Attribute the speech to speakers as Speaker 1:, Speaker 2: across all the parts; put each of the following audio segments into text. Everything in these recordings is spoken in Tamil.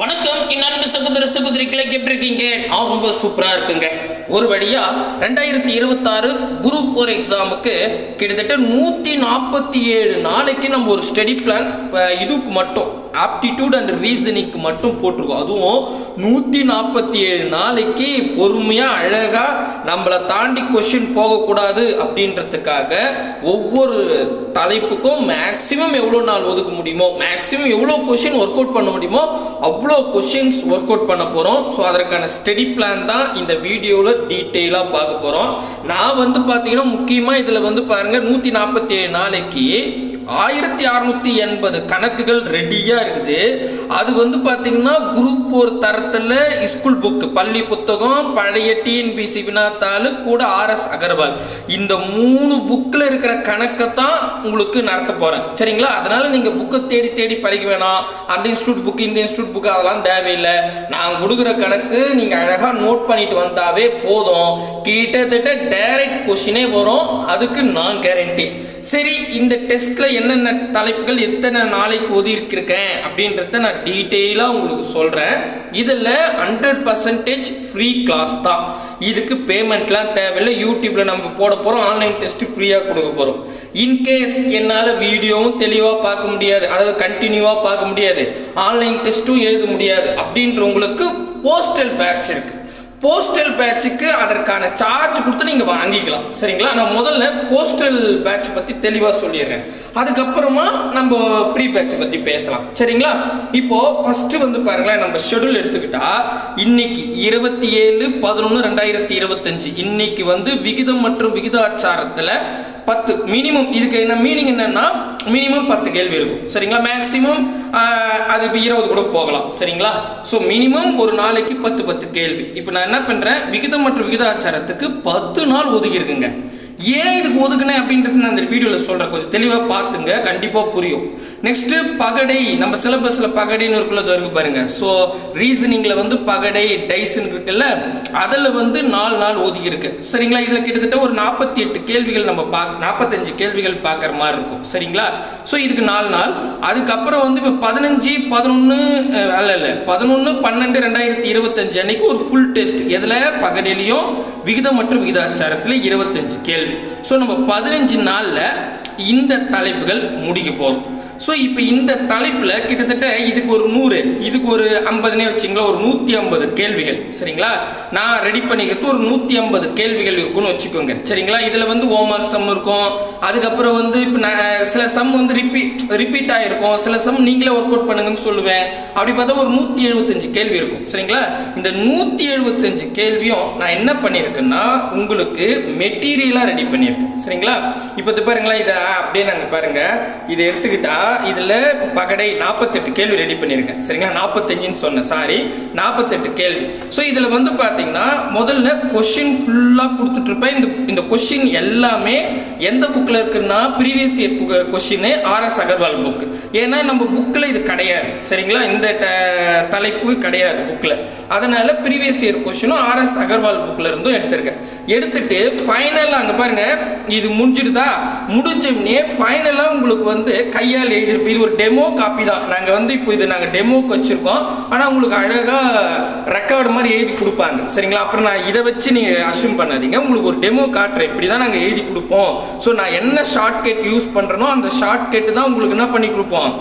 Speaker 1: வணக்கம். இன்னொன்று சகோதர சகோதரிகளை எப்படி இருக்கீங்க? நான் ரொம்ப சூப்பரா இருக்குங்க. ஒரு வழியா ரெண்டாயிரத்தி இருபத்தாறு குரூப் ஃபோர் எக்ஸாமுக்கு கிட்டத்தட்ட நூத்தி நாற்பத்தி ஏழு நாளைக்கு நம்ம ஒரு ஸ்டடி பிளான் இதுக்கு மட்டும். ஆப்டிடியூட் அண்ட் ரீசனிங்க்கு மட்டும் போட்டிருக்கோம். அதுவும் நூற்றி நாற்பத்தி ஏழு நாளைக்கு பொறுமையாக அழகாக நம்மளை தாண்டி கொஷின் போகக்கூடாது அப்படின்றதுக்காக ஒவ்வொரு தலைப்புக்கும் மேக்ஸிமம் எவ்வளோ நாள் ஒதுக்க முடியுமோ மேக்ஸிமம் எவ்வளோ கொஷின் ஒர்க் அவுட் பண்ண முடியுமோ அவ்வளோ கொஷின்ஸ் ஒர்க் அவுட் பண்ண போகிறோம் ஸோ அதற்கான ஸ்டடி பிளான் தான் இந்த வீடியோவில் டீட்டெயிலாக பார்க்க போகிறோம் நான் வந்து பார்த்தீங்கன்னா முக்கியமாக இதில் வந்து பாருங்கள் நூற்றி நாற்பத்தி ஏழு நாளைக்கு ஆயிரத்தி அறநூற்றி எண்பது கணக்குகள் ரெடியா இருக்குது. அது வந்து பாத்தீங்கன்னா குரூப் ஃபோர் தரத்துல ஸ்கூல் புக் பள்ளி புத்தகம் பழைய டிஎன்பிசி வினாத்தாள் கூட ஆர்எஸ் அகர்வால் இந்த மூணு புக்கில் இருக்கிற கணக்கை தான் உங்களுக்கு நடத்த போறேன். சரிங்களா? அதனால நீங்க புக்கை தேடி தேடி படிக்க வேணாம். அந்த இன்ஸ்டியூட் புக் இந்த இன்ஸ்டியூட் புக் அதெல்லாம் தேவையில்லை. நான் கொடுக்குற கணக்கு நீங்க அழகா நோட் பண்ணிட்டு வந்தாவே போதும். கிட்டத்தட்ட டைரக்ட் கொஷினே வரும். அதுக்கு நான் கேரண்டி சரி இந்த டெஸ்ட்ல என்னென்ன தலைப்புகள் எத்தனை நாளைக்கு ஒதுக்கியிருக்கேன் அப்படின்றத நான் டீட்டெயிலாக உங்களுக்கு சொல்கிறேன் இதில் ஹண்ட்ரட் பர்சன்டேஜ் ஃப்ரீ கிளாஸ் தான். இதுக்கு பேமெண்ட்லாம் தேவையில்லை. யூடியூப்ல நம்ம போட போகிறோம் ஆன்லைன் டெஸ்ட் ஃப்ரீயாக கொடுக்க போகிறோம் இன்கேஸ் என்னால் வீடியோவும் தெளிவாக பார்க்க முடியாது. அதாவது கண்டினியூவாக பார்க்க முடியாது. ஆன்லைன் டெஸ்ட்டும் எழுத முடியாது. அப்படின்றவங்களுக்கு போஸ்டல் பேட்ச் இருக்குது போஸ்டல் பேட்சுக்கு அதற்கான சார்ஜ் கொடுத்து நீங்கள் வாங்கிக்கலாம். சரிங்களா? நான் முதல்ல போஸ்டல் பேட்ச் பற்றி தெளிவாக சொல்லிடுறேன். அதுக்கப்புறமா நம்ம ஃப்ரீ பேட்ச் பற்றி பேசலாம். சரிங்களா? இப்போ ஃபஸ்ட்டு வந்து பாருங்களேன் நம்ம ஷெடியூல் எடுத்துக்கிட்டா இன்னைக்கு இருபத்தி ஏழு பதினொன்று ரெண்டாயிரத்தி இருபத்தஞ்சு. இன்னைக்கு வந்து விகிதம் மற்றும் விகிதாச்சாரத்தில் பத்து. மினிமம் இதுக்கு என்ன மீனிங் என்னன்னா மினிமம் பத்து கேள்வி இருக்கும். சரிங்களா? மேக்ஸிமம் அது இப்போ இருபது கூட போகலாம். சரிங்களா? ஸோ மினிமம் ஒரு நாளைக்கு பத்து பத்து கேள்வி. இப்போ நான் என்ன பண்ணுறேன் விகிதம் மற்றும் விகிதாச்சாரத்துக்கு பத்து நாள் ஒதுக்கி இருக்குங்க ஏன் இதுக்கு ஒதுக்குனேன் அப்படின்றது நான் இந்த வீடியோவில் சொல்கிறேன் கொஞ்சம் தெளிவாக பார்த்துங்க. கண்டிப்பாக புரியும். நெக்ஸ்ட்டு பகடை நம்ம சிலபஸில் பகடைன்னு இருக்குள்ள இருக்கு பாருங்க. ஸோ ரீசனிங்கில் வந்து பகடை டைஸ்ன்னு இருக்குல்ல அதில் வந்து நாலு நாள் ஒதுக்கி இருக்கு சரிங்களா? இதில் கிட்டத்தட்ட ஒரு நாற்பத்தி எட்டு கேள்விகள் நம்ம பா நாற்பத்தஞ்சு கேள்விகள் பார்க்குற மாதிரி இருக்கும். சரிங்களா? ஸோ இதுக்கு நாலு நாள். அதுக்கப்புறம் வந்து இப்போ பதினஞ்சு பதினொன்று அல்ல இல்லை பதினொன்று பன்னெண்டு ரெண்டாயிரத்தி இருபத்தஞ்சு அன்னைக்கு ஒரு ஃபுல் டெஸ்ட் எதில்? பகடையிலையும் விகிதம் மற்றும் விகிதாச்சாரத்தில் இருபத்தஞ்சு கேள்வி. ஸோ நம்ம பதினஞ்சு நாளில் இந்த தலைப்புகள் முடிக்க போகிறோம் ஸோ இப்போ இந்த தலைப்பில் கிட்டத்தட்ட இதுக்கு ஒரு நூறு இதுக்கு ஒரு ஐம்பதுனே வச்சிங்களா ஒரு நூற்றி ஐம்பது கேள்விகள். சரிங்களா? நான் ரெடி பண்ணிக்கிறது ஒரு நூற்றி ஐம்பது கேள்விகள் இருக்கும்னு வச்சுக்கோங்க. சரிங்களா? இதில் வந்து ஹோம்ஒர்க் சம் இருக்கும். அதுக்கப்புறம் வந்து இப்போ நான் சில சம் வந்து ரிப்பீட் ரிப்பீட் ஆகிருக்கும் சில சம் நீங்களே ஒர்க் அவுட் பண்ணுங்கன்னு சொல்லுவேன். அப்படி பார்த்தா ஒரு நூற்றி எழுபத்தஞ்சு கேள்வி இருக்கும். சரிங்களா? இந்த நூற்றி எழுபத்தஞ்சு கேள்வியும் நான் என்ன பண்ணியிருக்கேன்னா உங்களுக்கு மெட்டீரியலாக ரெடி பண்ணியிருக்கேன். சரிங்களா? இப்போ பாருங்களா இதை அப்படியே நாங்கள் பாருங்கள் இதை எடுத்துக்கிட்டா இதில் பகடை நாற்பத்தெட்டு கேள்வி ரெடி பண்ணியிருக்கேன் சரிங்களா? நாற்பத்தஞ்சுன்னு சொன்னேன். சாரி நாற்பத்தெட்டு கேள்வி. ஸோ இதில் வந்து பார்த்தீங்கன்னா முதல்ல கொஷின் ஃபுல்லாக கொடுத்துட்ருப்பேன் இந்த இந்த கொஷின் எல்லாமே எந்த புக்கில் இருக்குன்னா previous year book question RS Agarwal book ஏன்னா நம்ம புக்கில் இது கிடையாது. சரிங்களா? இந்த தலைப்பு கிடையாது புக்கில் அதனால ப்ரீவியஸ் இயர் கொஷினும் ஆர்எஸ் அகர்வால் புக்கில் இருந்தும் எடுத்திருக்கேன். எடுத்துட்டு ஃபைனலாக அங்கே பாருங்க. இது முடிஞ்சிடுதா? முடிஞ்சோடனே ஃபைனலாக உங்களுக்கு வந்து கையால் எழுதியிருப்போம் இது ஒரு டெமோ காப்பி தான். நாங்கள் வந்து இப்போ இது நாங்கள் டெமோக்கு வச்சுருக்கோம். ஆனால் உங்களுக்கு அழகாக ரெக்கார்டு மாதிரி எழுதி கொடுப்பாங்க. சரிங்களா? அப்புறம் நான் இதை வச்சு நீங்கள் அசியூம் பண்ணாதீங்க. உங்களுக்கு ஒரு டெமோ காட்டுறேன் இப்படி தான் நாங்கள் எழுதி கொடுப்போம். ஸோ நான் என்ன ஷார்ட்கட் யூஸ் பண்ணுறனோ அந்த ஷார்ட்கட் தான் உங்களுக்கு என்ன பண்ணி கொடுப்போம்?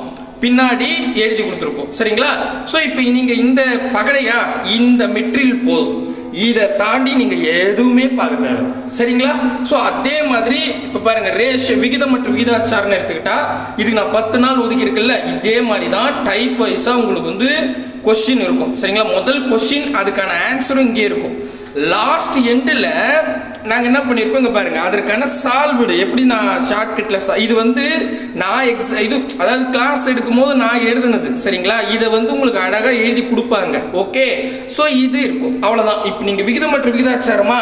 Speaker 1: பின்னாடி எழுதி கொடுத்துருப்போம். சரிங்களா? ஸோ இப்போ நீங்கள் இந்த பகடையா இந்த மெட்டீரியல் போதும். இதை தாண்டி நீங்கள் எதுவுமே பார்க்க தேவை சரிங்களா? ஸோ அதே மாதிரி இப்போ பாருங்க ரேஷியோ விகிதம் மற்றும் விகிதாச்சாரம்னு எடுத்துக்கிட்டா இதுக்கு நான் பத்து நாள் ஒதுக்கி இருக்குல்ல இதே மாதிரி தான் டைப் வைஸாக உங்களுக்கு வந்து கொஸ்டின் இருக்கும். சரிங்களா? முதல் கொஸ்டின் அதுக்கான ஆன்சரும் இங்கே இருக்கும். லாஸ்ட் எண்டில் நாங்கள் என்ன பண்ணியிருக்கோம் இங்கே பாருங்கள் அதற்கான சால்வுடு எப்படி நான் ஷார்ட்கட்டில் இது வந்து நான் எக்ஸ் இது அதாவது கிளாஸ் எடுக்கும் போது நான் எழுதுனது. சரிங்களா? இதை வந்து உங்களுக்கு அழகாக எழுதி கொடுப்பாங்க. ஓகே ஸோ இது இருக்கும். அவ்வளோதான் இப்போ நீங்கள் விகிதம் மற்றும் விகிதாச்சாரமா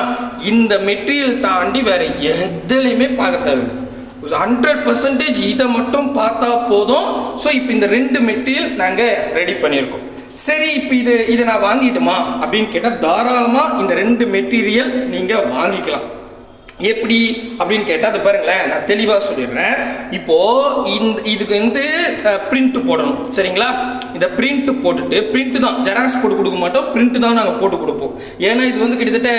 Speaker 1: இந்த மெட்டீரியல் தாண்டி வேற எதுலையுமே பார்க்க தேவையில்லை. ஹண்ட்ரட் பர்சன்டேஜ் இதை மட்டும் பார்த்தா போதும். ஸோ இப்போ இந்த ரெண்டு மெட்டீரியல் நாங்கள் ரெடி பண்ணியிருக்கோம். சரி இப்போ இது இதை நான் வாங்கிட்டுமா? அப்படின்னு கேட்டால் தாராளமாக இந்த ரெண்டு மெட்டீரியல் நீங்கள் வாங்கிக்கலாம். எப்படி அப்படின்னு கேட்டால் அது பாருங்களேன் நான் தெளிவாக சொல்லிடுறேன். இப்போது இந்த இதுக்கு வந்து பிரிண்ட் போடணும். சரிங்களா? இந்த பிரிண்ட் போட்டுட்டு பிரிண்ட் தான் ஜெராக்ஸ் போட்டு கொடுக்க மாட்டோம் பிரிண்ட் தான் நாங்கள் போட்டு கொடுப்போம். ஏன்னா இது வந்து கிட்டத்தட்ட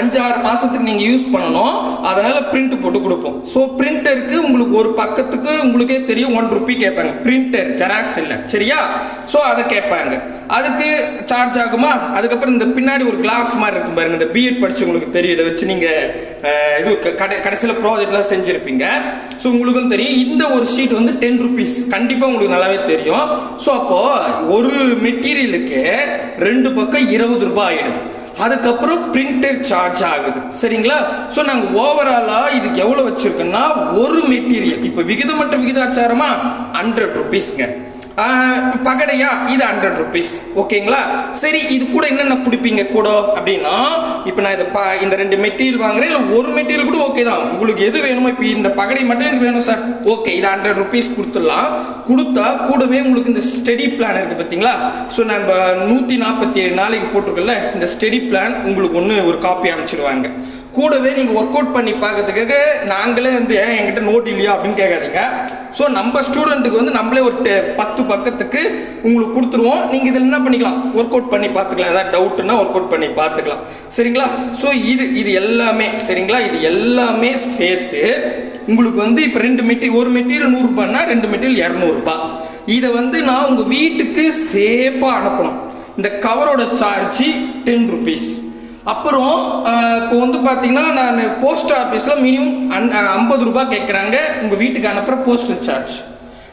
Speaker 1: அஞ்சாறு மாதத்துக்கு நீங்கள் யூஸ் பண்ணணும். அதனால் பிரிண்ட் போட்டு கொடுப்போம். ஸோ பிரிண்டருக்கு உங்களுக்கு ஒரு பக்கத்துக்கு உங்களுக்கே தெரியும் ஒன் ருபி கேட்பாங்க. பிரிண்டர் ஜெராக்ஸ் இல்லை. சரியா? ஸோ அதை கேட்பாங்க. அதுக்கு சார்ஜ் ஆகுமா? அதுக்கப்புறம் இந்த பின்னாடி ஒரு கிளாஸ் மாதிரி இருக்கும் பாருங்க. இந்த பிஎட் படிச்சவங்களுக்கு தெரியும். இதை வச்சு நீங்கள் இது க- கடை கடைசியில் ப்ராஜெக்ட்லாம் செஞ்சுருப்பீங்க. ஸோ உங்களுக்கும் தெரியும் இந்த ஒரு ஷீட் வந்து டென் ருபீஸ் கண்டிப்பாக உங்களுக்கு நல்லாவே தெரியும். ஸோ அப்போது ஒரு மெட்டீரியலுக்கு ரெண்டு பக்கம் இருபது ரூபாய் ஆகிடுது அதுக்கப்புறம் பிரிண்டர் சார்ஜ் ஆகுது. சரிங்களா? ஸோ நாங்கள் ஓவராலாக இதுக்கு எவ்வளோ வச்சிருக்கோம்னா ஒரு மெட்டீரியல் இப்போ விகிதமற்ற விகிதாச்சாரமா ஹண்ட்ரட் ருபீஸ்ங்க பகடையா? இது ஹண்ட்ரட் ருபீஸ் ஓகேங்களா? சரி இது கூட என்னென்ன பிடிப்பீங்க கூட? அப்படின்னா இப்போ நான் இதை பா இந்த ரெண்டு மெட்டீரியல் வாங்குறேன். இல்லை ஒரு மெட்டீரியல் கூட ஓகே தான். உங்களுக்கு எது வேணுமோ இப்போ இந்த பகடை மட்டும் எனக்கு வேணும் சார். ஓகே இது ஹண்ட்ரட் ருபீஸ் கொடுத்துடலாம். கொடுத்தா கூடவே உங்களுக்கு இந்த ஸ்டடி பிளான் இருக்குது பார்த்தீங்களா? ஸோ நம்ம நூற்றி நாற்பத்தி ஏழு நாளைக்கு போட்டிருக்கல இந்த ஸ்டடி பிளான் உங்களுக்கு ஒன்று ஒரு காப்பி அனுப்பிச்சிடுவாங்க கூடவே நீங்கள் ஒர்க் அவுட் பண்ணி பார்க்கறதுக்காக நாங்களே வந்து ஏன் என்கிட்ட நோட் இல்லையா அப்படின்னு கேட்காதீங்க. ஸோ நம்ம ஸ்டூடெண்ட்டுக்கு வந்து நம்மளே ஒரு டெ- பத்து பக்கத்துக்கு உங்களுக்கு கொடுத்துருவோம். நீங்கள் இதில் என்ன பண்ணிக்கலாம்? ஒர்க் அவுட் பண்ணி பார்த்துக்கலாம். ஏதாவது டவுட்னா ஒர்க் அவுட் பண்ணி பார்த்துக்கலாம். சரிங்களா? ஸோ இது இது எல்லாமே சரிங்களா? இது எல்லாமே சேர்த்து உங்களுக்கு வந்து இப்போ ரெண்டு மெட்டீரியல் ஒரு மெட்டீரியல் நூறுரூபான்னா ரெண்டு மெட்டீரியல் இரநூறுபா இதை வந்து நான் உங்கள் வீட்டுக்கு சேஃபாக அனுப்பணும். இந்த கவரோட சார்ஜ் டென் ருபீஸ் அப்புறம் இப்போ வந்து பார்த்தீங்கன்னா நான் போஸ்ட் ஆஃபீஸில் மினிமம் ஐம்பது ரூபாய் கேட்குறாங்க உங்கள் வீட்டுக்கு அனுப்புகிற போஸ்டல் சார்ஜ்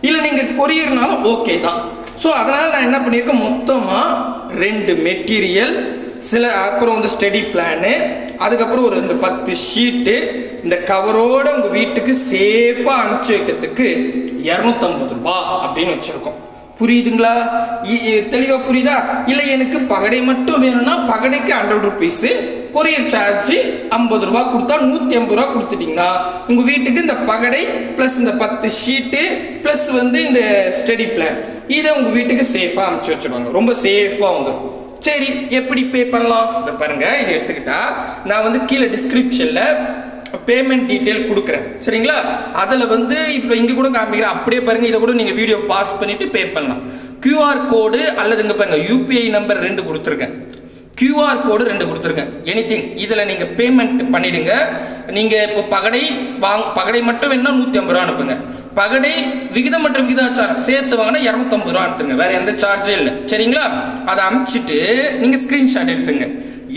Speaker 1: இல்லை நீங்கள் கொரியர்னாலும் ஓகே தான். ஸோ அதனால் நான் என்ன பண்ணியிருக்கேன் மொத்தமாக ரெண்டு மெட்டீரியல் சில அப்புறம் வந்து ஸ்டடி பிளானு அதுக்கப்புறம் ஒரு இந்த பத்து ஷீட்டு இந்த கவரோட உங்கள் வீட்டுக்கு சேஃபாக அனுப்பிச்சி வைக்கிறதுக்கு இரநூத்தம்பது ரூபா அப்படின்னு வச்சுருக்கோம். புரியுதுங்களா? இ- தெளிவா புரியுதா? இல்லை எனக்கு பகடை மட்டும் வேணும்னா பகடைக்கு ஹண்ட்ரட் ருபீஸ் கொரியர் சார்ஜ் ஐம்பது ரூபா கொடுத்தா நூற்றி ஐம்பது ரூபா கொடுத்துட்டீங்கன்னா உங்கள் வீட்டுக்கு இந்த பகடை ப்ளஸ் இந்த பத்து ஷீட்டு ப்ளஸ் வந்து இந்த ஸ்டடி பிளான் இதை உங்கள் வீட்டுக்கு சேஃபாக அனுப்பிச்சி வச்சுருவாங்க. ரொம்ப சேஃபாக வந்துடும் சரி எப்படி பே பண்ணலாம்? இதை பாருங்க இதை எடுத்துக்கிட்டா நான் வந்து கீழே டிஸ்கிரிப்ஷனில் பேமெண்ட் டீட்டெயில் கொடுக்குறேன். சரிங்களா? அதில் வந்து இப்போ இங்கே கூட காமிக்கிறேன். அப்படியே பாருங்கள் இதை கூட நீங்கள் வீடியோ பாஸ் பண்ணிவிட்டு பே பண்ணலாம். க்யூஆர் கோடு அல்லது இங்கே பாருங்கள் யூபிஐ நம்பர் ரெண்டு கொடுத்துருக்கேன். க்யூஆர் கோடு ரெண்டு கொடுத்துருக்கேன். எனிதிங் இதில் நீங்கள் பேமெண்ட் பண்ணிடுங்க. நீங்கள் இப்போ பகடை வாங் பகடை மட்டும் வேணும்னா நூற்றி ஐம்பது ரூபா அனுப்புங்க. பகடை விகிதம் மற்றும் விகிதாச்சாரம் சேர்த்து வாங்கினா இரநூத்தம்பது ரூபா அனுப்புங்க. வேறு எந்த சார்ஜே இல்லை. சரிங்களா? அதை அனுப்பிச்சிட்டு நீங்கள் ஸ்க்ரீன்ஷாட் எடுத்துங்க.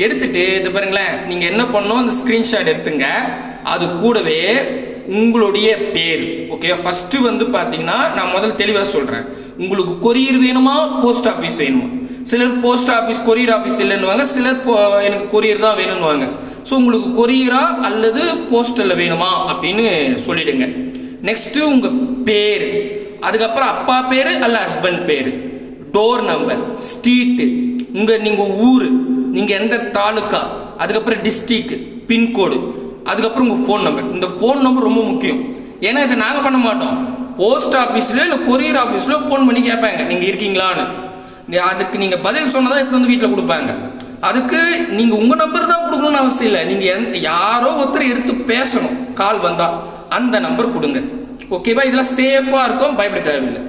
Speaker 1: எடுத்துட்டு இது பாருங்களேன். நீங்க என்ன பண்ணணும்? அந்த ஸ்கிரீன்ஷாட் எடுத்துங்க. அது கூடவே உங்களுடைய பேர். ஓகே ஃபர்ஸ்ட் வந்து பாத்தீங்கன்னா நான் முதல் தெளிவா சொல்றேன். உங்களுக்கு கொரியர் வேணுமா? போஸ்ட் ஆபீஸ் வேணுமா? சிலர் போஸ்ட் ஆபீஸ் கொரியர் ஆபீஸ் இல்லைன்னுவாங்க. சிலர் எனக்கு கொரியர் தான் வேணும்னுவாங்க ஸோ உங்களுக்கு கொரியரா அல்லது போஸ்டல்ல வேணுமா? அப்படின்னு சொல்லிடுங்க. நெக்ஸ்ட் உங்க பேர். அதுக்கப்புறம் அப்பா பேரு அல்ல ஹஸ்பண்ட் பேரு. டோர் நம்பர் ஸ்ட்ரீட்டு உங்க நீங்க ஊர். நீங்கள் எந்த தாலுக்கா? அதுக்கப்புறம் டிஸ்ட்ரிக்ட் பின்கோடு அதுக்கப்புறம் உங்கள் ஃபோன் நம்பர் இந்த ஃபோன் நம்பர் ரொம்ப முக்கியம். ஏன்னா இதை நாங்கள் பண்ண மாட்டோம். போஸ்ட் ஆஃபீஸ்ல இல்லை கொரியர் ஆஃபீஸ்லையோ ஃபோன் பண்ணி கேட்பாங்க. நீங்கள் இருக்கீங்களான்னு. அதுக்கு நீங்கள் பதில் சொன்னதா இப்போ வந்து வீட்டில் கொடுப்பாங்க. அதுக்கு நீங்கள் உங்கள் நம்பர் தான் கொடுக்கணும்னு அவசியம் இல்லை. நீங்கள் எந்த- யாரோ ஒருத்தர் எடுத்து பேசணும். கால் வந்தால் அந்த நம்பர் கொடுங்க. ஓகேவா இதெல்லாம் சேஃபாக இருக்கும். பயப்பட தேவையில்லை.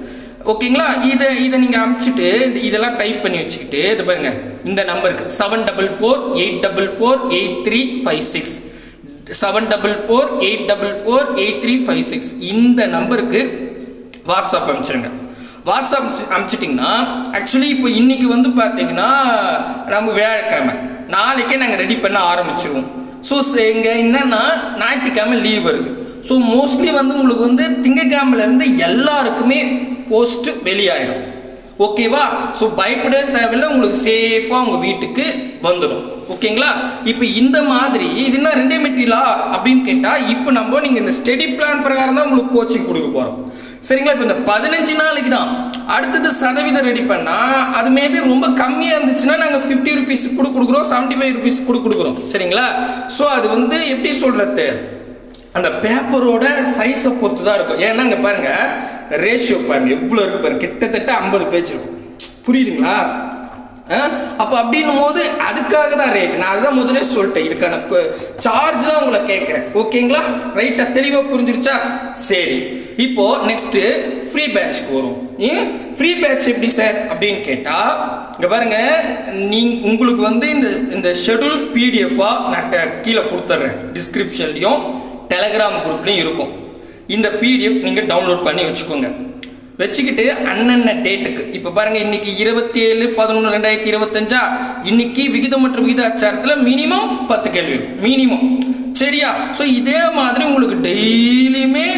Speaker 1: ஓகேங்களா? இதை இதை நீங்கள் அமுச்சிட்டு இதெல்லாம் டைப் பண்ணி வச்சுக்கிட்டு இது பாருங்க. இந்த நம்பருக்கு seven double four eight double four eight three five six seven double four eight double four eight three five six இந்த நம்பருக்கு வாட்ஸ்அப் அனுப்பிச்சிருங்க வாட்ஸ்அப் அனுப்பிச்சு- அனுப்பிச்சிட்டிங்கன்னா ஆக்சுவலி இப்போ இன்னைக்கு வந்து பார்த்தீங்கன்னா நம்ம வியாழக்கிழமை. நாளைக்கே நாங்கள் ரெடி பண்ண ஆரம்பிச்சிருவோம். ஸோ இங்கே என்னன்னா ஞாயிற்றுக்கிழமை லீவ் வருது. ஸோ மோஸ்ட்லி வந்து உங்களுக்கு வந்து திங்கக்கிழமையிலேருந்து எல்லாருக்குமே போஸ்ட் வெளியாயிடும். ஓகேவா ஸோ பயப்பட தேவையில்லை. உங்களுக்கு சேஃபாக உங்கள் வீட்டுக்கு வந்துடும். ஓகேங்களா இப்போ இந்த மாதிரி இது என்ன ரெண்டே மெட்டீரியலா? அப்படின்னு கேட்டால் இப்போ நம்ம நீங்கள் இந்த ஸ்டடி பிளான் பிரகாரம் தான் உங்களுக்கு கோச்சிங் கொடுக்க போகிறோம் சரிங்களா? இப்போ இந்த பதினஞ்சு நாளைக்கு தான். அடுத்தது சதவீதம் ரெடி பண்ணால் அது மேபி ரொம்ப கம்மியாக இருந்துச்சுன்னா நாங்கள் ஃபிஃப்டி ருபீஸ் கொடு கொடுக்குறோம் செவன்ட்டி ஃபைவ் ருபீஸ் கொடு கொடுக்குறோம். சரிங்களா? ஸோ அது வந்து எப்படி சொல்கிறது அந்த பேப்பரோட சைஸை பொறுத்து தான் இருக்கும். ஏன்னா இங்கே பாருங்கள் ரேஷியோ பாருங்க எவ்வளோ இருக்கு பாருங்க. கிட்டத்தட்ட ஐம்பது பேஜ் இருக்கும். புரியுதுங்களா? அப்போ அப்படின்னும் போது அதுக்காக தான் ரேட் நான் அதுதான் முதலே சொல்லிட்டேன். இதுக்கான சார்ஜ் தான் உங்களை கேட்குறேன். ஓகேங்களா? ரைட்டாக தெளிவாக புரிஞ்சிருச்சா? சரி. இப்போ நெக்ஸ்ட்டு ஃப்ரீ பேட்ச்க்கு வரும். ஃப்ரீ பேட்ச் எப்படி சார் அப்படின்னு கேட்டால் இங்கே பாருங்க நீங்க உங்களுக்கு வந்து இந்த இந்த ஷெட்யூல் பிடிஎஃபாக நான் கீழே கொடுத்துட்றேன். டிஸ்கிரிப்ஷன்லையும் டெலகிராம் குரூப்லையும் இருக்கும். இந்த பிடிஎஃப் நீங்கள் டவுன்லோட் பண்ணி வச்சுக்கோங்க. வச்சுக்கிட்டு அன்னன்ன டேட்டுக்கு இப்போ பாருங்கள் இன்னைக்கு இருபத்தி ஏழு பதினொன்று ரெண்டாயிரத்தி இருபத்தஞ்சா? இன்னைக்கு விகிதம் மற்றும் விகிதாச்சாரத்தில் மினிமம் பத்து கேள்வி மினிமம் சரியா? ஸோ இதே மாதிரி உங்களுக்கு டெய்லியுமே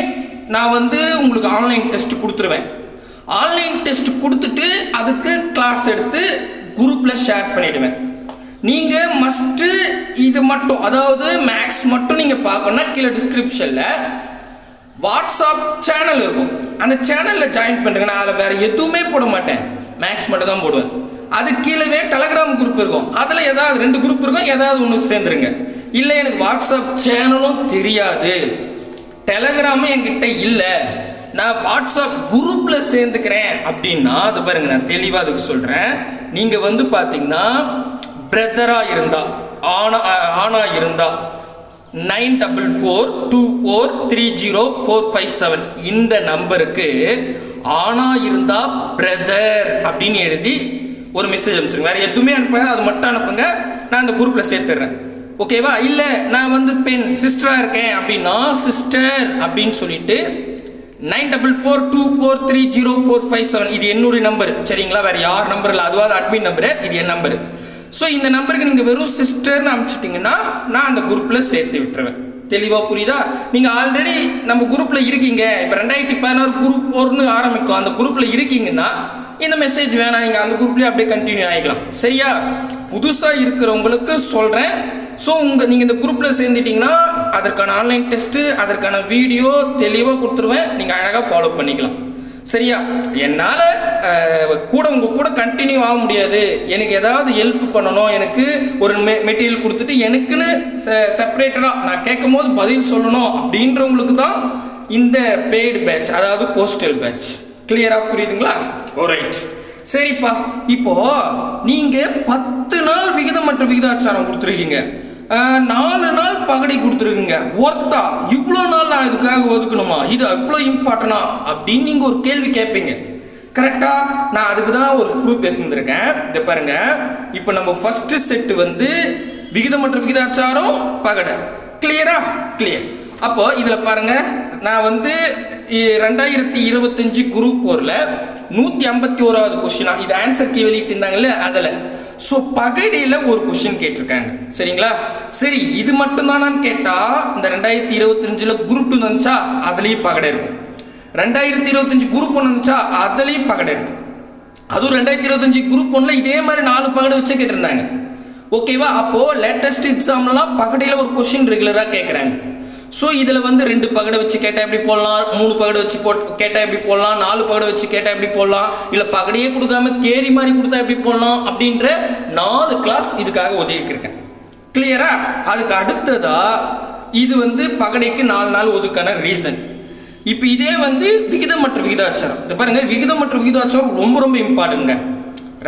Speaker 1: நான் வந்து உங்களுக்கு ஆன்லைன் டெஸ்ட் கொடுத்துருவேன். ஆன்லைன் டெஸ்ட் கொடுத்துட்டு அதுக்கு கிளாஸ் எடுத்து குரூப்பில் ஷேர் பண்ணிடுவேன். நீங்கள் மஸ்ட்டு இது மட்டும் அதாவது மேக்ஸ் மட்டும் நீங்கள் பார்க்கணும்னா கீழே டிஸ்கிரிப்ஷனில் வாட்ஸ்அப் சேனல் இருக்கும். அந்த சேனலில் ஜாயின் பண்ணுங்க நான் அதில் வேற எதுவுமே போட மாட்டேன். மேக்ஸ் மட்டும் தான் போடுவேன். அது கீழே டெலகிராம் குரூப் இருக்கும். அதில் ஏதாவது ரெண்டு குரூப் இருக்கும். ஏதாவது ஒன்று சேர்ந்துருங்க. இல்லை எனக்கு வாட்ஸ்அப் சேனலும் தெரியாது. டெலகிராமும் என்கிட்ட இல்லை. நான் வாட்ஸ்அப் குரூப்பில் சேர்ந்துக்கிறேன். அப்படின்னா அது பாருங்க நான் தெளிவாக அதுக்கு சொல்கிறேன் நீங்கள் வந்து பார்த்தீங்கன்னா பிரதராக இருந்தா ஆனா ஆனா இருந்தால் இருந்தா nine double four two four three zero four five seven. இந்த நம்பருக்கு ஆனா இருந்தா பிரதர் அப்படின்னு எழுதி ஒரு மெசேஜ் அனுப்பிச்சிருங்க. வேற எதுவுமே அனுப்புங்க அது மட்டும் அனுப்புங்க. நான் அந்த குரூப்ல சேர்த்துடுறேன் ஓகேவா இல்ல நான் வந்து பெண் சிஸ்டரா இருக்கேன் அப்படின்னா சிஸ்டர் அப்படின்னு சொல்லிட்டு nine double four two four three zero four five seven. இது என்னுடைய நம்பர் சரிங்களா? வேற யார் நம்பர் இல்லை? அதுவாது அட்மின் நம்பரு இது என் நம்பரு ஸோ இந்த நம்பருக்கு நீங்கள் வெறும் சிஸ்டர்னு அனுப்பிச்சிட்டிங்கன்னா நான் அந்த குரூப்பில் சேர்த்து விட்டுருவேன். தெளிவாக புரியுதா? நீங்கள் ஆல்ரெடி நம்ம குரூப்பில் இருக்கீங்க. இப்போ ரெண்டாயிரத்தி பதினாறு குரூப் ஒன்று ஆரம்பிக்கும். அந்த குரூப்பில் இருக்கீங்கன்னா இந்த மெசேஜ் வேணாம். நீங்கள் அந்த குரூப்லேயே அப்படியே கண்டினியூ ஆகிக்கலாம் சரியா? புதுசாக இருக்கிறவங்களுக்கு சொல்கிறேன் ஸோ உங்கள் நீங்கள் இந்த குரூப்பில் சேர்ந்துட்டிங்கன்னா அதற்கான ஆன்லைன் டெஸ்ட்டு அதற்கான வீடியோ தெளிவாக கொடுத்துருவேன். நீங்கள் அழகாக ஃபாலோ பண்ணிக்கலாம். சரியா? என்னால் கூட உங்க கூட கண்டினியூ ஆக முடியாது. எனக்கு ஏதாவது ஹெல்ப் பண்ணணும். எனக்கு ஒரு மெ மெட்டீரியல் கொடுத்துட்டு எனக்குன்னு செப்பரேட்டடாக நான் கேட்கும் போது பதில் சொல்லணும் அப்படின்றவங்களுக்கு தான் இந்த பெய்டு பேட்ச் அதாவது போஸ்டல் பேட்ச் கிளியராக புரியுதுங்களா? ரைட் சரிப்பா. இப்போ நீங்கள் பத்து நாள் விகிதம் மற்றும் விகிதாச்சாரம் கொடுத்துருக்கீங்க. நாலு நாள் பகடி கொடுத்துருக்குங்க. ஒர்த்தா இவ்வளோ நாள் நான் இதுக்காக ஒதுக்கணுமா? இது அவ்வளோ இம்பார்ட்டனா அப்படின்னு நீங்கள் ஒரு கேள்வி கேட்பீங்க. கரெக்டாக நான் அதுக்கு தான் ஒரு ப்ரூஃப் எடுத்துருக்கேன் இதை பாருங்க. இப்போ நம்ம ஃபஸ்ட்டு செட்டு வந்து விகிதம் மற்றும் விகிதாச்சாரம் பகடை. கிளியரா கிளியர் அப்போ இதில் பாருங்க. நான் வந்து ரெண்டாயிரத்தி இருபத்தஞ்சு குரூப் போரில் நூற்றி ஐம்பத்தி ஓராவது கொஸ்டினா இது ஆன்சர் கீ வெளியிட்டு இருந்தாங்கல்ல அதில். ஸோ பகடியில் ஒரு கொஷின் கேட்டிருக்காங்க. சரிங்களா? சரி இது மட்டும்தானான்னு கேட்டால் இந்த ரெண்டாயிரத்தி இருபத்தஞ்சில் குரூப் டூ வந்துச்சா அதுலேயும் பகடை இருக்கும். ரெண்டாயிரத்தி இருபத்தஞ்சு குரூப் ஒன்று வந்துச்சா அதுலேயும் பகடை இருக்கும். அதுவும் ரெண்டாயிரத்தி இருபத்தஞ்சு குரூப் ஒன்றில் இதே மாதிரி நாலு பகடை வச்சு கேட்டிருந்தாங்க. ஓகேவா அப்போது லேட்டஸ்ட் எக்ஸாம்லாம் பகடியில் ஒரு கொஸ்டின் ரெகுலராக கேட்குறாங்க ஸோ இதில் வந்து ரெண்டு பகடை வச்சு கேட்டால் எப்படி போடலாம்? மூணு பகடை வச்சு போட் கேட்டால் எப்படி போடலாம்? நாலு பகடை வச்சு கேட்டால் எப்படி போடலாம்? இல்லை பகடையே கொடுக்காம கேரி மாதிரி கொடுத்தா எப்படி போடலாம்? அப்படின்ற நாலு கிளாஸ் இதுக்காக ஒதுக்கியிருக்கேன். கிளியரா அதுக்கு அடுத்ததா இது வந்து பகடைக்கு நாலு நாள் ஒதுக்கான ரீசன் இப்போ இதே வந்து விகிதம் மற்றும் விகிதாச்சாரம். இது பாருங்க விகிதம் மற்றும் விகிதாச்சாரம் ரொம்ப ரொம்ப இம்பார்ட்டன்ங்க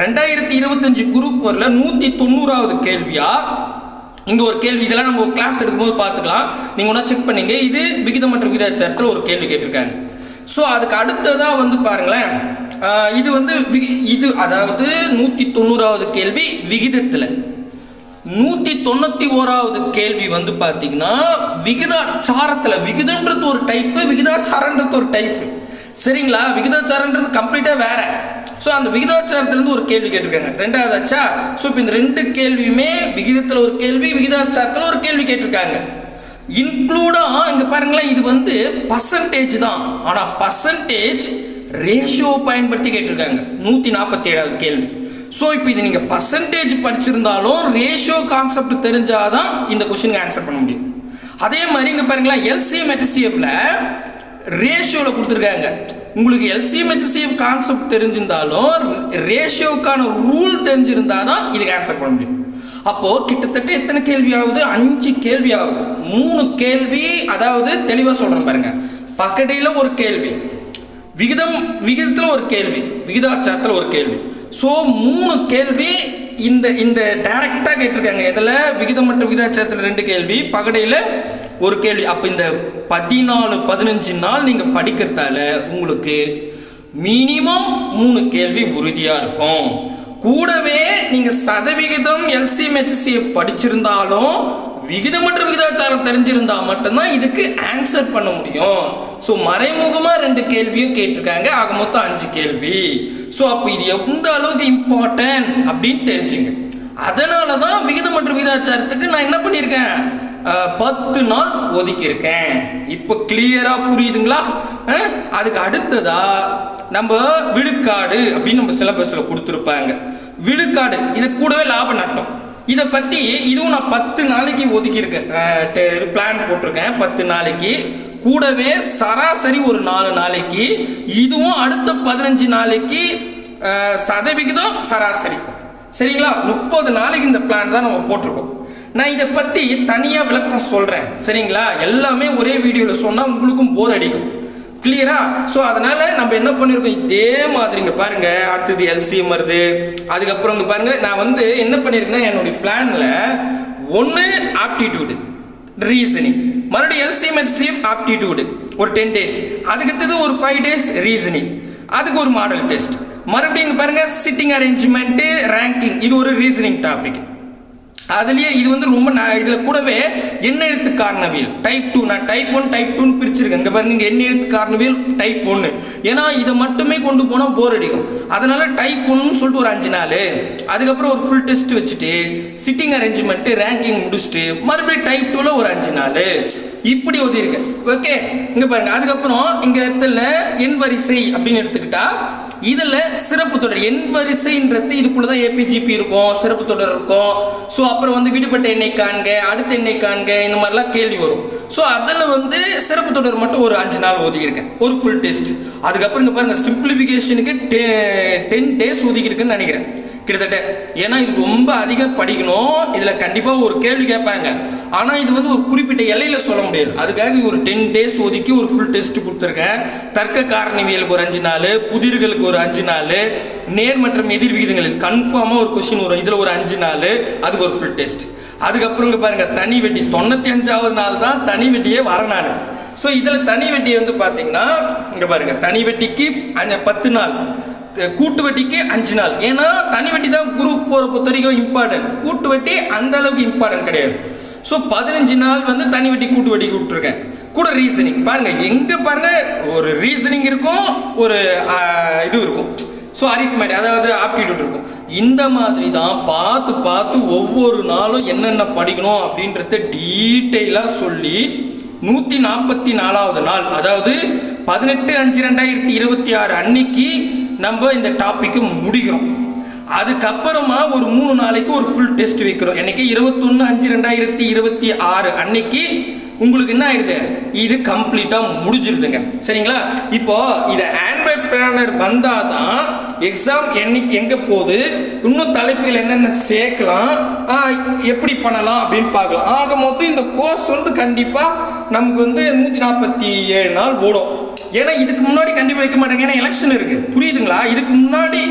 Speaker 1: ரெண்டாயிரத்தி இருபத்தஞ்சு குரூப் வரல நூற்றி தொண்ணூறாவது கேள்வியா? இங்கே ஒரு கேள்வி இதெல்லாம் நம்ம கிளாஸ் எடுக்கும்போது பார்த்துக்கலாம். நீங்கள் ஒன்றா செக் பண்ணீங்க. இது விகிதம் மற்றும் விகிதாச்சாரத்தில் ஒரு கேள்வி கேட்டிருக்காங்க. ஸோ அதுக்கு அடுத்ததாக வந்து பாருங்களேன். இது வந்து வி- இது அதாவது நூற்றி தொண்ணூறாவது கேள்வி விகிதத்தில். நூற்றி தொண்ணூற்றி ஓராவது கேள்வி வந்து பார்த்தீங்கன்னா விகிதாச்சாரத்தில் விகிதம்ன்றது ஒரு டைப்பு விகிதாச்சாரன்றது ஒரு டைப்பு சரிங்களா? விகிதாச்சாரன்றது கம்ப்ளீட்டாக வேற. ஸோ அந்த விகிதாச்சாரத்துலேருந்து ஒரு கேள்வி கேட்டிருக்காங்க. ரெண்டாவது ஆச்சா? ஸோ இப்போ இந்த ரெண்டு கேள்வியுமே விகிதத்தில் ஒரு கேள்வி விகிதாச்சாரத்தில் ஒரு கேள்வி கேட்டிருக்காங்க. இன்க்ளூடா இங்க பாருங்களேன் இது வந்து பர்சன்டேஜ் தான். ஆனா பர்சன்டேஜ் ரேஷியோ பயன்படுத்தி கேட்டிருக்காங்க. நூத்தி நாற்பத்தி ஏழாவது கேள்வி. ஸோ இப்போ இது நீங்க பர்சன்டேஜ் படிச்சிருந்தாலும் ரேஷியோ கான்செப்ட் தெரிஞ்சாதான் இந்த கொஸ்டினுக்கு ஆன்சர் பண்ண முடியும். அதே மாதிரி இங்க பாருங்களேன் எல்சிஎம் ஹெச்சிஎஃப்ல ரேஷியோவில் கொடுத்துருக்காங்க. உங்களுக்கு எல்சிஎம் ஹெச்சிஎஃப் கான்செப்ட் தெரிஞ்சிருந்தாலும் ரேஷியோக்கான ரூல் தெரிஞ்சிருந்தாதான் இதுக்கு ஆன்சர் பண்ண முடியும். அப்போது கிட்டத்தட்ட எத்தனை கேள்வி ஆகுது? அஞ்சு கேள்வி ஆகுது. மூணு கேள்வி அதாவது தெளிவாக சொல்கிறேன் பாருங்க. பக்கடையில ஒரு கேள்வி விகிதம் விகிதத்தில் ஒரு கேள்வி விகிதாச்சாரத்தில் ஒரு கேள்வி. ஸோ மூணு கேள்வி இந்த இந்த டைரக்டாக கேட்டிருக்காங்க. இதில் விகிதம் மற்றும் விகிதாச்சாரத்தில் ரெண்டு கேள்வி பகடையில் ஒரு கேள்வி. அப்போ இந்த பதினாலு பதினஞ்சு நாள் நீங்கள் படிக்கிறதால உங்களுக்கு மினிமம் மூணு கேள்வி உறுதியாக இருக்கும். கூடவே நீங்கள் சதவிகிதம் எல்சிஎம்ஹெச்சி படிச்சிருந்தாலும் விகிதமற்ற விகிதாச்சாரம் தெரிஞ்சிருந்தா மட்டும்தான் இதுக்கு ஆன்சர் பண்ண முடியும். ஸோ மறைமுகமாக ரெண்டு கேள்வியும் கேட்டிருக்காங்க. ஆக மொத்தம் அஞ்சு கேள்வி. ஸோ அப்போ இது எந்த அளவுக்கு இம்பார்ட்டன்ட் அப்படின்னு தெரிஞ்சுங்க. அதனால தான் விகிதமற்ற விகிதாச்சாரத்துக்கு நான் என்ன பண்ணியிருக்கேன்? பத்து நாள் ஒதுக்கியிருக்கேன். இப்போ கிளியரா புரியுதுங்களா? அதுக்கு அடுத்ததா நம்ம விழுக்காடு அப்படின்னு நம்ம சிலபஸ்ல கொடுத்துருப்பாங்க. விழுக்காடு இது கூடவே லாப நட்டம். இதை பத்தி இதுவும் நான் பத்து நாளைக்கு ஒதுக்கியிருக்கேன். பிளான் போட்டிருக்கேன் பத்து நாளைக்கு. கூடவே சராசரி ஒரு நாலு நாளைக்கு. இதுவும் அடுத்த பதினஞ்சு நாளைக்கு சதவிகிதம் சராசரி. சரிங்களா? முப்பது நாளைக்கு இந்த பிளான் தான் நம்ம போட்டிருக்கோம். நான் இதை பற்றி தனியாக விளக்கம் சொல்கிறேன் சரிங்களா? எல்லாமே ஒரே வீடியோவில் சொன்னால் உங்களுக்கும் போர் அடிக்கும். கிளியரா ஸோ அதனால நம்ம என்ன பண்ணியிருக்கோம் இதே மாதிரிங்க பாருங்க. அடுத்தது எல்சிஎம் வருது. அதுக்கப்புறம் இங்கே பாருங்க. நான் வந்து என்ன பண்ணியிருக்கேன்னா என்னுடைய பிளானில் ஒன்று ஆப்டிடியூடு ரீசனிங் மறுபடியும் எல்சிஎம் எல்சிஎம் ஆப்டிடியூடு ஒரு டென் டேஸ் அதுக்கடுத்தது ஒரு ஃபைவ் டேஸ் ரீசனிங் அதுக்கு ஒரு மாடல் டெஸ்ட் மறுபடியும் பாருங்க சிட்டிங் அரேஞ்ச்மெண்ட்டு ரேங்கிங் இது ஒரு ரீசனிங் டாபிக் அதுலயே இது வந்து ரொம்ப ந- இதுல கூடவே எண்ண எழுத்து காரணவியல்? டைப் டூ நான் டைப் ஒன் டைப் டூன்னு பிரிச்சிருக்கேன். இங்க பாருங்க இங்க எண்ண எழுத்து காரணவியல்? டைப் ஒன்னு ஏன்னா இதை மட்டுமே கொண்டு போனா போர் அடிக்கும். அதனால டைப் ஒன்னு சொல்லிட்டு ஒரு அஞ்சு நாள். அதுக்கப்புறம் ஒரு ஃபுல் டெஸ்ட் வச்சுட்டு சிட்டிங் அரேஞ்ச்மெண்ட் ரேங்கிங் முடிச்சுட்டு மறுபடியும் டைப் டூல ஒரு அஞ்சு நாள். இப்படி ஒதுக்கிருக்கேன் ஓகே இங்க பாருங்க அதுக்கப்புறம் இங்க இடத்துல எண் வரிசை அப்படின்னு எடுத்துக்கிட்டா இதுல சிறப்பு தொடர் எண் வரிசைன்றது இதுக்குள்ளதான் ஏபிஜிபி இருக்கும் சிறப்பு தொடர் இருக்கும். ஸோ அப்புறம் வந்து விடுபட்ட எண்ணெய் காண்க அடுத்த எண்ணெய் காண்க இந்த மாதிரிலாம் கேள்வி வரும். ஸோ அதில் வந்து சிறப்பு தொடர் மட்டும் ஒரு அஞ்சு நாள் ஒதுக்கியிருக்கேன் ஒரு ஃபுல் டெஸ்ட் அதுக்கப்புறம் இங்கே பாருங்க சிம்பிளிஃபிகேஷனுக்கு டென் டேஸ் ஒதுக்கியிருக்குன்னு நினைக்கிறேன். கிட்டத்தட்ட. ஏன்னா இது ரொம்ப அதிகம் படிக்கணும். இதில் கண்டிப்பாக ஒரு கேள்வி கேட்பாங்க. ஆனால் இது வந்து ஒரு குறிப்பிட்ட எல்லையில் சொல்ல முடியாது. அதுக்காக ஒரு டென் டேஸ் ஒதுக்கி ஒரு ஃபுல் டெஸ்ட் கொடுத்துருக்கேன். தர்க்க காரணிவியலுக்கு ஒரு அஞ்சு நாள் புதிர்களுக்கு ஒரு அஞ்சு நாள் நேர் மற்றும் எதிர் விகிதங்களில் கன்ஃபார்மாக ஒரு கொஸ்டின் வரும். இதில் ஒரு அஞ்சு நாள் அதுக்கு ஒரு ஃபுல் டெஸ்ட் அதுக்கப்புறம் பாருங்க தனி வெட்டி. தொண்ணூற்றி அஞ்சாவது நாள் தான் தனி வெட்டியே வர ஸோ இதில் தனி வெட்டி வந்து பார்த்தீங்கன்னா இங்கே பாருங்க தனி வெட்டிக்கு பத்து நாள். கூட்டு வட்டிக்கு அஞ்சு நாள். ஏன்னா தனி வட்டி தான் குரூப் போகிற பொறுத்த வரைக்கும் இம்பார்ட்டன்ட் கூட்டு வட்டி அந்த அளவுக்கு இம்பார்ட்டன்ட் கிடையாது. ஸோ பதினஞ்சு நாள் வந்து தனி வட்டி கூட்டு வட்டி விட்டுருக்கேன். கூட ரீசனிங் பாருங்க எங்க பாருங்க ஒரு ரீசனிங் இருக்கும் ஒரு இது இருக்கும். ஸோ அரித்மெட் அதாவது ஆப்டிடியூட் இருக்கும். இந்த மாதிரி தான் பார்த்து பார்த்து ஒவ்வொரு நாளும் என்னென்ன படிக்கணும் அப்படின்றத டீட்டெயிலாக சொல்லி நூற்றி நாற்பத்தி நாலாவது நாள் அதாவது பதினெட்டு அஞ்சு ரெண்டாயிரத்தி இருபத்தி ஆறு அன்னைக்கு நம்ம இந்த டாப்பிக்கு முடிக்கிறோம். அதுக்கப்புறமா ஒரு மூணு நாளைக்கு ஒரு ஃபுல் டெஸ்ட் வைக்கிறோம். என்னைக்கு? இருபத்தொன்று அஞ்சு ரெண்டாயிரத்தி இருபத்தி ஆறு அன்னைக்கு உங்களுக்கு என்ன ஆயிடுது? இது கம்ப்ளீட்டா முடிஞ்சிருதுங்க. சரிங்களா? இப்போ இது ஆண்ட்ராய்ட் பிளானர் வந்தாதான் எக்ஸாம் என்னைக்கு எங்க போகுது? இன்னும் தலைப்புகள் என்னென்ன சேர்க்கலாம்? எப்படி பண்ணலாம் அப்படின்னு பார்க்கலாம். ஆக மொத்தம் இந்த கோர்ஸ் வந்து கண்டிப்பா நமக்கு வந்து நூத்தி நாற்பத்தி ஏழு நாள் ஓடும். ஏன்னா இதுக்கு முன்னாடி கண்டிப்பாக வைக்க மாட்டாங்க. ஏன்னா எலெக்ஷன் இருக்குது புரியுதுங்களா? இதுக்கு முன்னாடி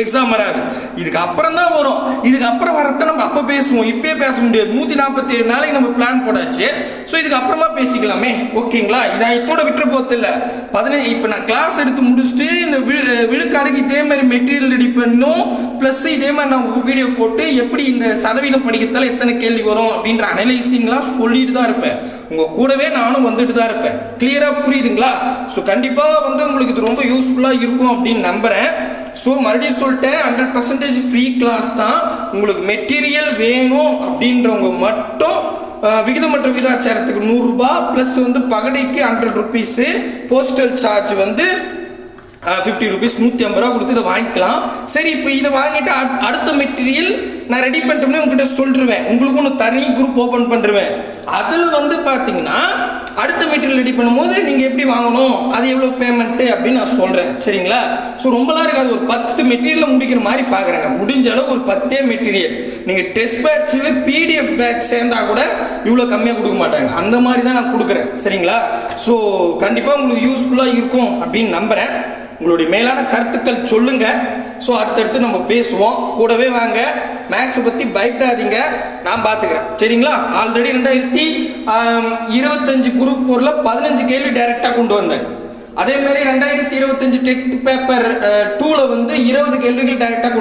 Speaker 1: எக்ஸாம் வராது. இதுக்கு அப்புறம் தான் வரும். இதுக்கு அப்புறம் வரத்த நம்ம அப்ப பேசுவோம். இப்பயே பேச முடியாது. நூத்தி நாற்பத்தி ஏழு நாளைக்கு நம்ம பிளான் போடாச்சு. ஸோ இதுக்கு அப்புறமா பேசிக்கலாமே. ஓகேங்களா? இதை இதோட விட்டுற போறது இல்ல. பதினஞ்சு இப்போ நான் கிளாஸ் எடுத்து முடிச்சுட்டு இந்த விழு விழுக்காடுக்கு இதே மாதிரி மெட்டீரியல் ரெடி பண்ணும் ப்ளஸ் இதே மாதிரி நான் வீடியோ போட்டு எப்படி இந்த சதவீதம் படிக்கிறதால எத்தனை கேள்வி வரும் அப்படின்ற அனலைசிங்லாம் சொல்லிட்டு தான் இருப்பேன். உங்கள் கூடவே நானும் வந்துட்டு தான் இருப்பேன். கிளியராக புரியுதுங்களா? ஸோ கண்டிப்பாக வந்து உங்களுக்கு இது ரொம்ப யூஸ்ஃபுல்லாக இருக்கும் அப்படின்னு நம்புகிறேன் ஸோ மறுபடியும் சொல்லிட்டேன் ஹண்ட்ரட் பர்சன்டேஜ் ஃப்ரீ கிளாஸ் தான். உங்களுக்கு மெட்டீரியல் வேணும் அப்படின்றவங்க மட்டும் விகிதம் விகிதமற்ற விகிதாச்சாரத்துக்கு நூறுரூபா ப்ளஸ் வந்து பகடைக்கு ஹண்ட்ரட் ருபீஸு போஸ்டல் சார்ஜ் வந்து ஃபிஃப்டி ருபீஸ் நூற்றி ஐம்பது ரூபா கொடுத்து இதை வாங்கிக்கலாம். சரி இப்போ இதை வாங்கிட்டு அடுத்த- அடுத்த மெட்டீரியல் நான் ரெடி பண்ணிட்டோம்னே உங்ககிட்ட சொல்லிடுவேன் உங்களுக்கு ஒன்று தனி குரூப் ஓப்பன் பண்ணிருவேன் அதில் வந்து பார்த்தீங்கன்னா அடுத்த மெட்டீரியல் ரெடி பண்ணும்போது நீங்கள் எப்படி வாங்கணும் அது எவ்வளோ பேமெண்ட்டு அப்படின்னு நான் சொல்கிறேன் சரிங்களா? ஸோ ரொம்பலாம் இருக்காது. ஒரு பத்து மெட்டீரியலில் முடிக்கிற மாதிரி பார்க்குறேங்க முடிஞ்ச அளவு ஒரு பத்தே மெட்டீரியல் நீங்கள் டெஸ்ட் பேட்ச்சு பிடிஎஃப் பேட்ச் சேர்ந்தா கூட இவ்வளோ கம்மியாக கொடுக்க மாட்டாங்க. அந்த மாதிரி தான் நான் கொடுக்குறேன். சரிங்களா? ஸோ கண்டிப்பாக உங்களுக்கு யூஸ்ஃபுல்லாக இருக்கும் அப்படின்னு நம்புகிறேன் உங்களுடைய மேலான கருத்துக்கள் சொல்லுங்கள் ஸோ அடுத்தடுத்து நம்ம பேசுவோம். கூடவே வாங்க. மேக்ஸை பற்றி பயப்படாதீங்க. நான் பார்த்துக்கிறேன் சரிங்களா? ஆல்ரெடி ரெண்டாயிரத்தி இருபத்தஞ்சு குரூப் ஃபோரில் பதினஞ்சு கேள்வி டைரெக்டாக கொண்டு வந்தேன். அதே மாதிரி ரெண்டாயிரத்தி இருபத்தஞ்சு டெட் பேப்பர் டூவில் வந்து இருபது கேள்விகள் டைரெக்டாக